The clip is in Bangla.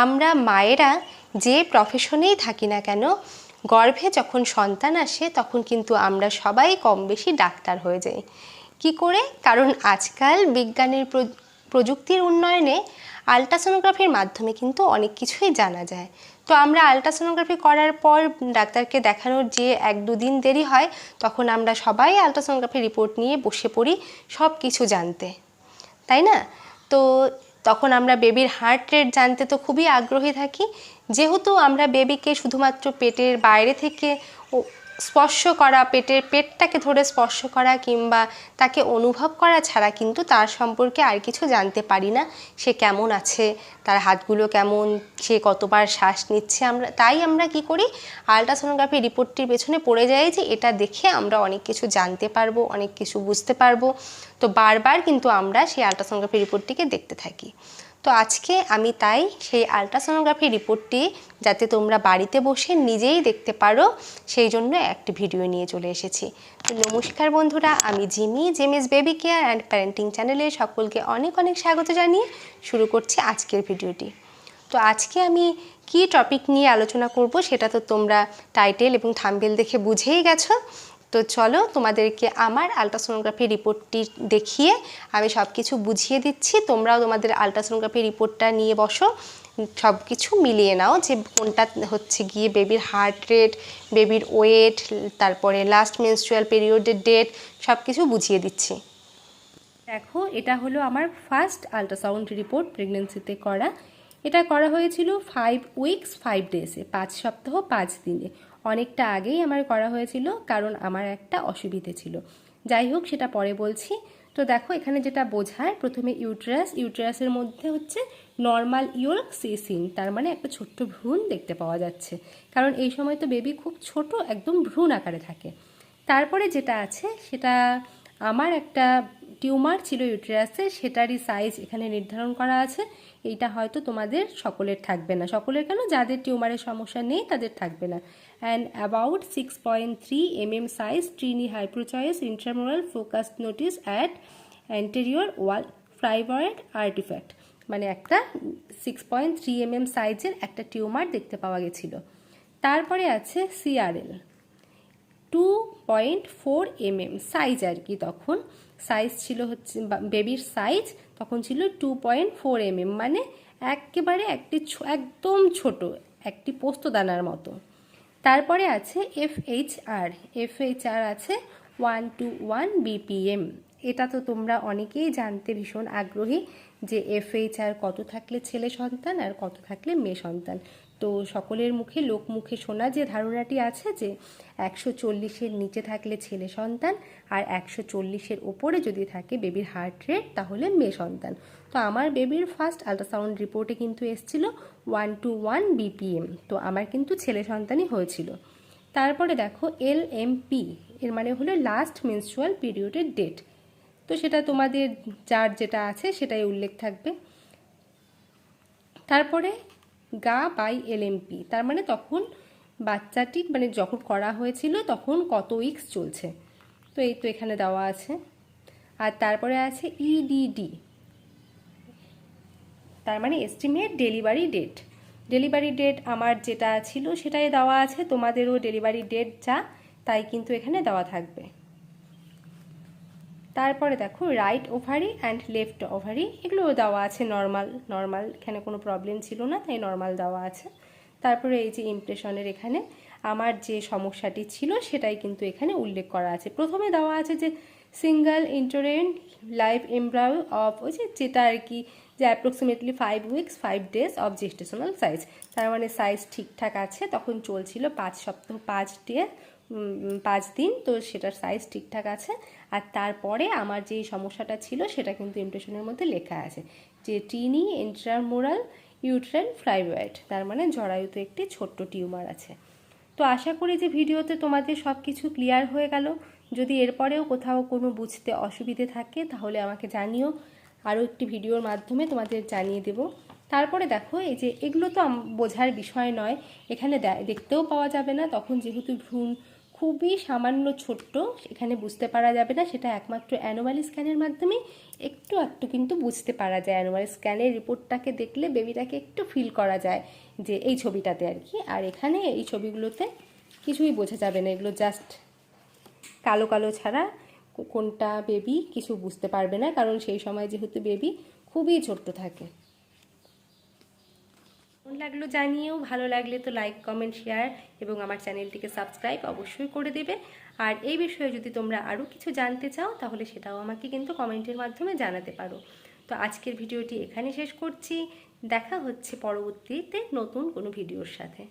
আমরা মায়েরা যে প্রফেশনেই থাকি না কেন, গর্ভে যখন সন্তান আসে তখন কিন্তু আমরা সবাই কম বেশি ডাক্তার হয়ে যাই। কি করে? কারণ আজকাল বিজ্ঞানের প্র- প্রযুক্তির উন্নয়নে আলট্রাসোনোগ্রাফির মাধ্যমে কিন্তু অনেক কিছুই জানা যায়। তো আমরা আলট্রাসোনোগ্রাফি করার পর ডাক্তারকে দেখানোর যে এক দুদিন দেরি হয়, তখন আমরা সবাই আলট্রাসোনোগ্রাফি রিপোর্ট নিয়ে বসে পড়ি সব কিছু জানতে। তাই না? তো তখন আমরা বেবির হার্ট রেট জানতে তো খুবই আগ্রহী থাকি। যেহেতু আমরা বেবিকে শুধুমাত্র পেটের বাইরে থেকে স্পর্শ করা, পেটের পেটটাকে ধরে স্পর্শ করা কিংবা তাকে অনুভব করা ছাড়া কিন্তু তার সম্পর্কে আর কিছু জানতে পারি না। সে কেমন আছে? তার হাতগুলো কেমন? সে কতবার শ্বাস নিচ্ছে? আমরা, তাই আমরা কি করি? আলট্রাসোনোগ্রাফি রিপোর্টটির পেছনে পড়ে যাই যে এটা দেখে আমরা অনেক কিছু জানতে পারব, অনেক কিছু বুঝতে পারব। তো বারবার কিন্তু আমরা সেই আলট্রাসোনোগ্রাফি রিপোর্টটিকে দেখতে থাকি। তো আজকে আমি তাই সেই আলট্রাসোনোগ্রাফি রিপোর্টটি যাতে তোমরা বাড়িতে বসে নিজেই দেখতে পারো, সেই জন্য একটি ভিডিও নিয়ে চলে এসেছি। তো নমস্কার বন্ধুরা, আমি Jimmy James baby care and parenting চ্যানেলে সকলকে অনেক অনেক স্বাগত জানিয়ে শুরু করছি আজকের ভিডিওটি তো আজকে আমি কি টপিক নিয়ে আলোচনা করব সেটা তো তোমরা টাইটেল এবং থাম্বেল দেখে বুঝেই গেছো। তো চলো তোমাদেরকে আমার আলট্রাসোনোগ্রাফি রিপোর্টটি দেখিয়ে আমি সব কিছু বুঝিয়ে দিচ্ছি। তোমরাও তোমাদের আলট্রাসোনোগ্রাফি রিপোর্টটা নিয়ে বসো। সব কিছু মিলিয়ে নাও যে কোনটা হচ্ছে গিয়ে বেবির হার্ট রেট বেবির ওয়েট তারপরে লাস্ট মেনস্ট্রুয়াল পিরিয়ডের ডেট সব কিছু বুঝিয়ে দিচ্ছি। দেখো, এটা হলো আমার ফার্স্ট আল্ট্রাসাউন্ড রিপোর্ট প্রেগনেন্সিতে করা। এটা করা হয়েছিল ফাইভ উইকস ফাইভ ডেজে পাঁচ সপ্তাহ, পাঁচ দিনে। অনেকটা আগেই আমার করা হয়েছিল, কারণ আমার একটা অসুবিধে ছিল। যাই হোক, সেটা পরে বলছি। তো দেখো, এখানে যেটা বোঝায় প্রথমে ইউট্রাস। ইউট্রাসের মধ্যে হচ্ছে নর্মাল ইয়োর্ক সিসিন, তার মানে একটা ছোট্ট ভ্রূণ দেখতে পাওয়া যাচ্ছে। কারণ এই সময় তো বেবি খুব ছোট, একদম ভ্রূণ আকারে থাকে। তারপরে যেটা আছে, সেটা আমার একটা টিউমার ছিল ইউটেরাসে সেটারই সাইজ এখানে নির্ধারণ করা আছে। এইটা হয়তো তোমাদের সকলের থাকবে না। সকলের কেন? যাদের টিউমারের সমস্যা নেই, তাদের থাকবে না। And about six point three M M size tiny hyperechoic intramural focus notice at anterior wall fibroid artifact মানে একটা six point three M M সাইজের একটা টিউমার দেখতে পাওয়া গেছিল। তারপরে আছে CRL two point four MM size আর কি তখন। সাইজ ছিল হচ্ছে বেবির সাইজ তখন ছিল টু পয়েন্ট ফোর এমএম মানে একেবারে একটি একদম ছোট, একটি পোস্তদানার মতো। তারপরে আছে F H R F H R আছে ওয়ান টু ওয়ান বিপিএম এটা তো তোমরা অনেকেই জানতে ভীষণ আগ্রহী যে এফ এইচ আর কত থাকলে ছেলে সন্তান আর কত থাকলে মেয়ে সন্তান। তো সকলের মুখে লোক মুখে শোনা যে ধারণাটি আছে যে একশো চল্লিশের নিচে থাকলে ছেলে সন্তান আর একশো চল্লিশের ওপরে যদি থাকে বেবির হার্ট রেট তাহলে মেয়ে সন্তান। তো আমার বেবির ফার্স্ট আল্ট্রাসাউন্ড রিপোর্টে কিন্তু এসেছিল ওয়ান টু ওয়ান বিপিএম তো আমার কিন্তু ছেলে সন্তানই হয়েছিল। তারপরে দেখো এল এম পি এর মানে হলো লাস্ট মেনস্ট্রুয়াল পিরিয়ডের ডেট তো সেটা তোমাদের যার যেটা আছে সেটাই উল্লেখ থাকবে। তারপরে গা বাই এলএমপি তার মানে তখন বাচ্চাটি মানে যখন করা হয়েছিল তখন কত উইকস চলছে। তো এই তো এখানে দেওয়া আছে। আর তারপরে আছে ইডিডি তার মানে estimate delivery date delivery date আমার যেটা ছিল সেটাই দেওয়া আছে, তোমাদেরও ডেলিভারি ডেট যা, তাই কিন্তু এখানে দেওয়া থাকবে। তারপরে দেখো right ovary and left ovary এগুলো দেওয়া আছে নর্মাল নর্মাল এখানে কোনো প্রবলেম ছিল না, তাই নর্মাল দেওয়া আছে। তারপরে এই যে ইমপ্রেশনের এখানে আমার যে সমস্যাটি ছিল সেটাই কিন্তু এখানে উল্লেখ করা আছে। প্রথমে দেওয়া আছে যে সিঙ্গেল ইন্টারেন লাইফ এমব্রাউ অফ ওই যে যেটা আর কি, যে approximately five weeks five days of gestational size তার মানে সাইজ ঠিকঠাক আছে, তখন চলছিল পাঁচ সপ্তাহ, পাঁচ ডে পাঁচ দিন, তো সেটার সাইজ ঠিকঠাক আছে। আর তারপরে আমার যে সমস্যাটা ছিল, সেটা কিন্তু ইমপ্রেশনের মধ্যে লেখা আছে যে টিনি ইন্ট্রামোরাল ইউট্রেন ফ্লাইবয়েড তার মানে জরায়ুতে একটি ছোট্ট টিউমার আছে। তো আশা করি যে ভিডিওতে তোমাদের সব কিছু ক্লিয়ার হয়ে গেল। যদি এরপরেও কোথাও কোনো বুঝতে অসুবিধে থাকে, তাহলে আমাকে জানিও। আরও একটি ভিডিওর মাধ্যমে তোমাদের জানিয়ে দেব। তারপরে দেখো, এই যে এগুলো তো বোঝার বিষয় নয়। এখানে দেখতেও পাওয়া যাবে না। তখন যেহেতু ভ্রূণ খুবই সামান্য ছোট্ট, এখানে বুঝতে পারা যাবে না, সেটা একমাত্র অ্যানোমালি স্ক্যানের মাধ্যমে, একটু একটু কিন্তু বুঝতে পারা যায়। অ্যানোমালি স্ক্যানের রিপোর্টটাকে দেখলে বেবিটাকে একটু ফিল করা যায় যে এই ছবিটাতে আর কি। আর এখানে এই ছবিগুলোতে কিছুই বোঝা যাবে না, এগুলো জাস্ট কালো কালো ছাড়া কোনটা বেবি কিছু বুঝতে পারবে না, কারণ সেই সময় যেহেতু বেবি খুবই ছোট্ট থাকে। কেমন লাগল জানিয়েও ভালো লাগলে তো লাইক কমেন্ট শেয়ার এবং আমার চ্যানেলটিকে সাবস্ক্রাইব অবশ্যই করে দেবে। আর এই বিষয়ে যদি তোমরা আরও কিছু জানতে চাও, তাহলে সেটাও আমাকে কিন্তু কমেন্টের মাধ্যমে জানাতে পারো। তো আজকের ভিডিওটি এখানে শেষ করছি। দেখা হচ্ছে পরবর্তীতে নতুন কোনো ভিডিওর সাথে।